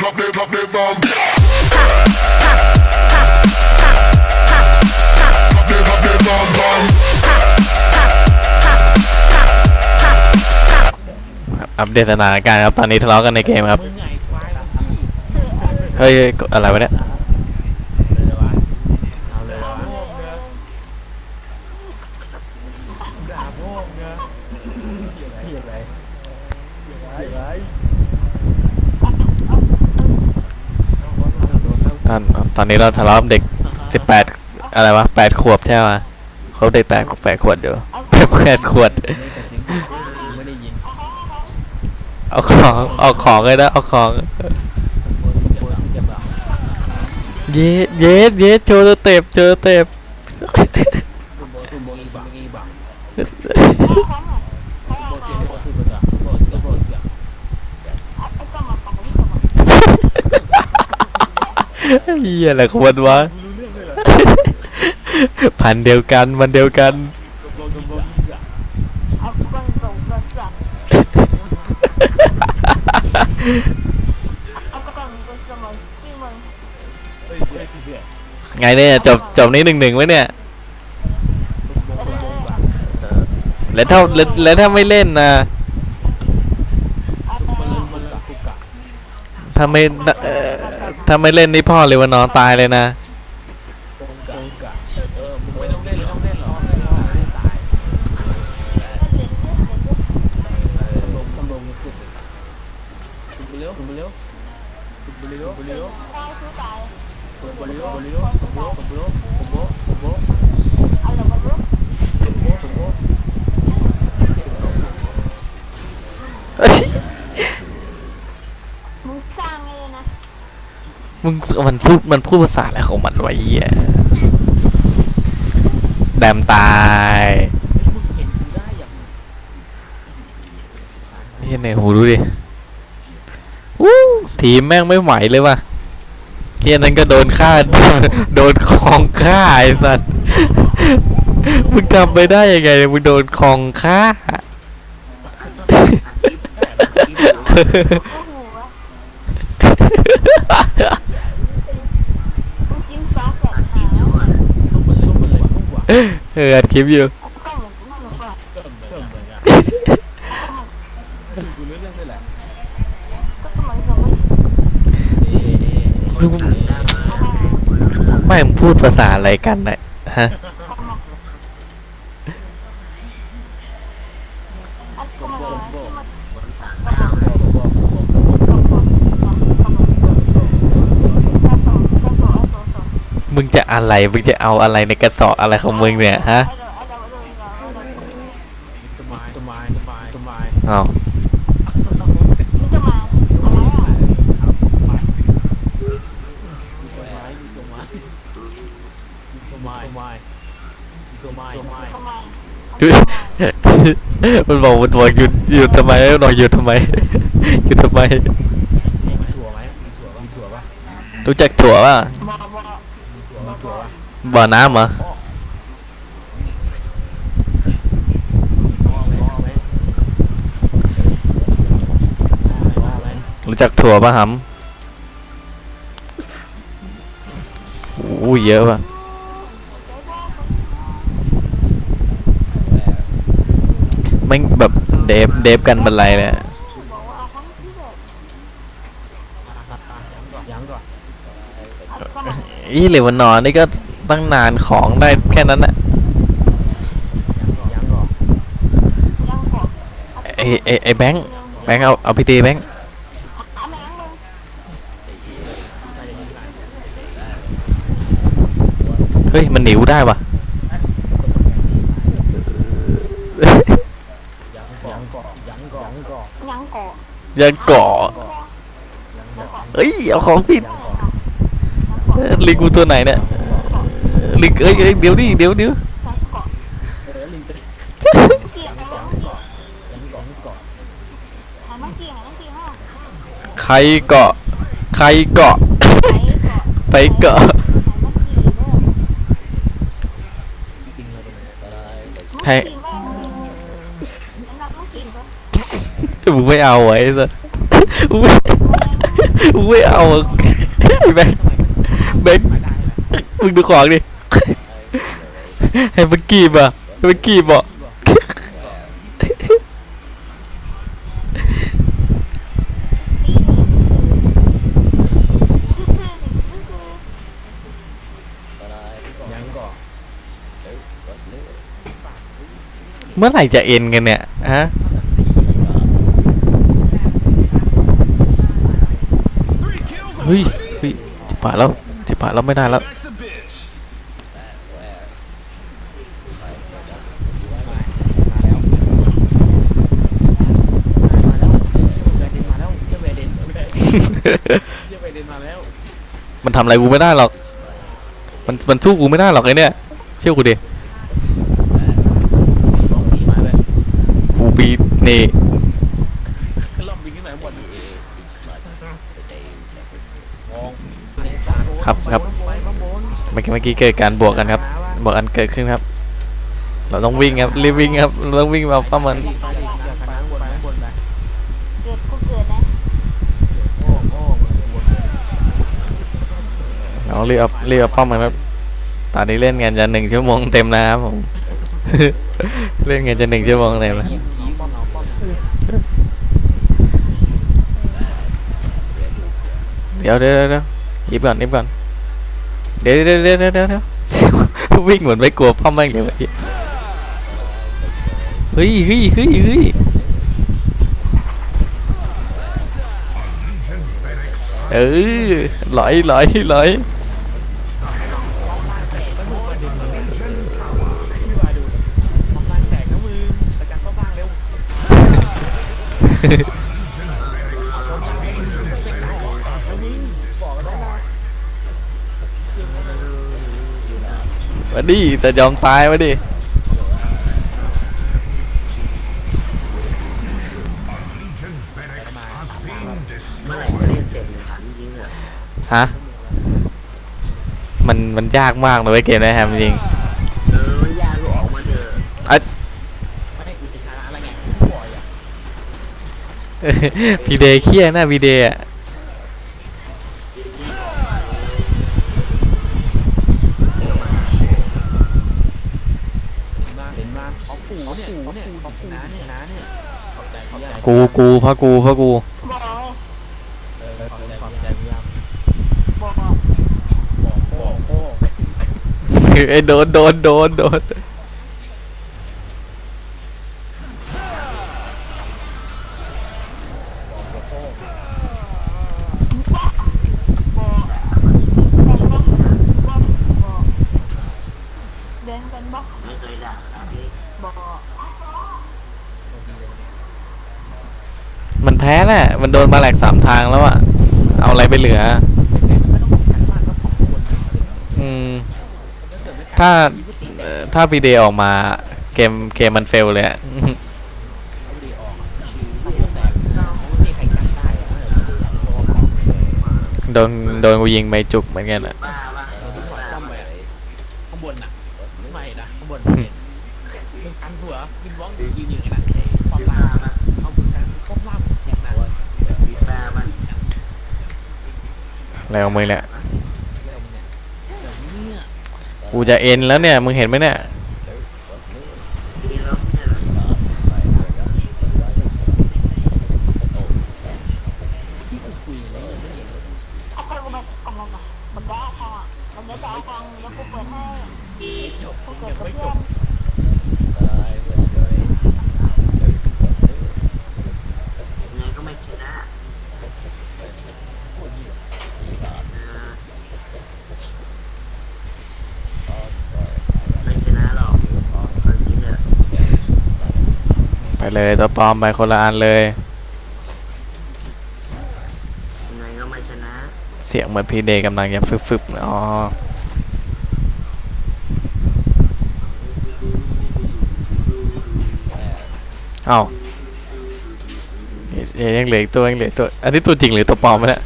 drop that. Drop that bomb อัปเดตสถานการณ์ครับ ตอนนี้ทะเลาะกันในเกมครับ เฮ้ย อะไรวะเนี่ย เลยวะเอาเลยวะด่าพ่อมึงเนอะเหี้ยอะไรเหี้ยอะไรเหี้ยอะไร ต อนตอนนี้เราทะเลาะกับเด็กสิบแปดอะไรวะแปดขวบใช่ไหมเขาเด็กแปดแปดขวดอยู่แปดขวดนี่แต่จริงๆไม่ได้ยินเอาของเอาของเลยนะเอาของเจ็บหรอเย็ดเย็ดเย็ดโชว์สเต็ปโชว์สเต็ปคุ เฮียอะไรควรวะพันเดียวกันมันเดียวกันไงเนี่ยจบจบนี้หนึ่งหนึ่งไว้เนี่ยแล้วถ้าแล้วถ้าไม่เล่นนะะถ้าไม่เอ่อ ถ้าไม่เล่นนี่พ่อเลยวานอนตายเลยนะ มึงมันพูดมันพูดภาษาอะไรของมันวะไอ้เหี้ยแดมตายมึงเห็นกูได้อย่างเฮียเนี่ยโหดูดิวู้ทีมแม่งไม่ไหวเลยว่ะเฮียนั้นก็โดนฆ่า โดนคองฆ่าไอ้สัสมึงทำไปได้ยังไงมึงโดนคองฆ่า เอออัดคลิปอยู่ไม่พูดภาษาอะไรกันนะฮะ จะอะไร มึงจะเอาอะไรในกระสอบอะไรของมึงเนี่ยฮะเอาคือมันบอกมันบอกหยุดหยุดทำไมหนอยหยุดทำไมหยุดทำไมรู้จักถั่วป่ะ บ่อน้ำเหรอรู้จักถั่วปะหำอู้เยอะปะไม่แบบเดฟเดฟกันบันไลเลยอีหรือวันนอนนี่ก็ ตั้งนานของได้แค่นั้นนะยังก่อนยังกดไอไอไอแบงค์แบงค์เอาเอาพี่ตีแบงค์เอาแม่งมึงเฮ้ย มันหนิวได้ป่ะยังก่อนยังก่อนยังก่อนยังกดยังเกาะเอ้ย เอาของผิดเอ้ยลิงกูตัวไหนเนี่ยเอ้ย ลิงเอ้ยเอ้ยเดี๋ยวดิเดี๋ยวเดี๋ยวเออลิงเป็นเกี่ยวกับยังก่อนยังก่อนยังก่อนหันมาเกี่ยวหันมาเกี่ยวมาใครเกาะ ใครเกาะ ไปเกาะหันมาเกี่ยวด้วยจริงเลยเป็นอะไรให้มึงกินบ้างมึงนักมึงกินปะมึงไม่เอาไว้ซะมึงไม่กูไม่เอาอะไอ้แบงค์แบงค์มึงดูของดิ ให้มันกีบอะให้มันกีบอะเมื่อไหร่จะเอ็นกันเนี่ย ฮะเฮ้ยเฮ้ยจิบปาแล้วจิบปาแล้วไม่ได้แล้ว Max a bitch. มาแล้วเวเดนมาแล้วเจ้าเวเดนไม่ได้เจ้าเวเดนมาแล้ว มันทำอะไรกูไม่ได้หรอก มันมันสู้กูไม่ได้หรอกไอ้เนี่ย เชื่อกูดิสองปีมาเลยกูปีนขึ้นรอบบินขึ้นไหนหมดครับครับเมื่อกี้เมื่อกี้เกิดการบวกกันครับบวกกันเกิดขึ้นครับ เราต้องวิ่งครับรีบวิ่งครับเราต้องวิ่งมาป้ามันดี๋ยวไปข้างบนไปข้างบนไป เกิดกูเกิดนะ โอ้โอ้บน เราเรียบเรียบป้อมกันครับ ตอนนี้เล่นกันจะหนึ่งชั่วโมงเต็มนะครับผม เล่นกันจะหนึ่งชั่วโมงเต็มแล้วเดี๋ยวเดี๋ยวเดี๋ยวยวหยิบก่อนหยิบก่อน เดี๋ยวเดี๋ยวเดี๋ยวเดี๋ยวเดี๋ยววิ่งเหมือนไม่กลัวป้อมแม่งเลยเมื่อกี้เฮ้ยเฮ้ยเฮ้ยเฮ้ยเออ ไหลไหลไหลพี่วายดูทำลายแตกนะมึงประจันเข้าบ้างเร็วมาดิจะยอมตายมาดิฮะ มันมันยากมากเลยเว้ยเกมนะแฮมจริงเออยาลูกออกมาเถอะอะไม่ได้กูจะชนะอะไรไงบ่อยอะพีเดย์เครียดนะพีเดย์อะเห็นมาเห็นมาเขาปู่เนี่ยเขาเนี่ยเขาปู่น้าเนี่ยน้าเนี่ยขอบใจขอบใจกูกูเพราะกูเพราะกู บอกเลยเออขอบใจขอบใจพี่ยาม บอก บอกบอกโอ้ ไอ้โดนโดนโดนโดนเดินกันบอกไม่เคยด่าครับอกมันแพ้แหละมันโดนมาแหลกสามทางแล้วอะเอาอะไรไปเหลือม ถ้าเอ่อถ้าพีเดย์ออกมาเกมเกมมันเฟลเลยอะโดนโดนกูยิงไม่จุกเหมือนกันอะบ้าบ้าข้างบนน่ะไม่นะข้างบนมึงกันหัวมึงร้องยืนอย่างนั้นความล่าเอามึงกันก้มล่างอย่างนั้นบ้าบ้าอะไรของมึงเนี่ยเรื่องเนี่ยเดี๋ยวเนี่ย กูจะเอ็นแล้วเนี่ย มึงเห็นไหมเนี่ยองเนี่ยเหรอที่กูไม่เห็นเอาคนกูมากำลังมามันได้ทางมันได้จ่ายทางแล้วกูเปิดให้กูเปิดกับเพื่อนบ ยังไงก็ไม่ชนะเออไม่ชนะหรอกเอาจริงเถอะ ไปเลยตัวปลอมไปคนละอันเลยยังไงก็ไม่ชนะเสียงเหมือนพีเดย์กำลังจะฟึบๆอ๋อเอ้าเอ๊ะยังเหลืออีกตัวยังเหลืออกตัว อันนี้ตัวจริงหรือตัวปลอมวะเนี่ย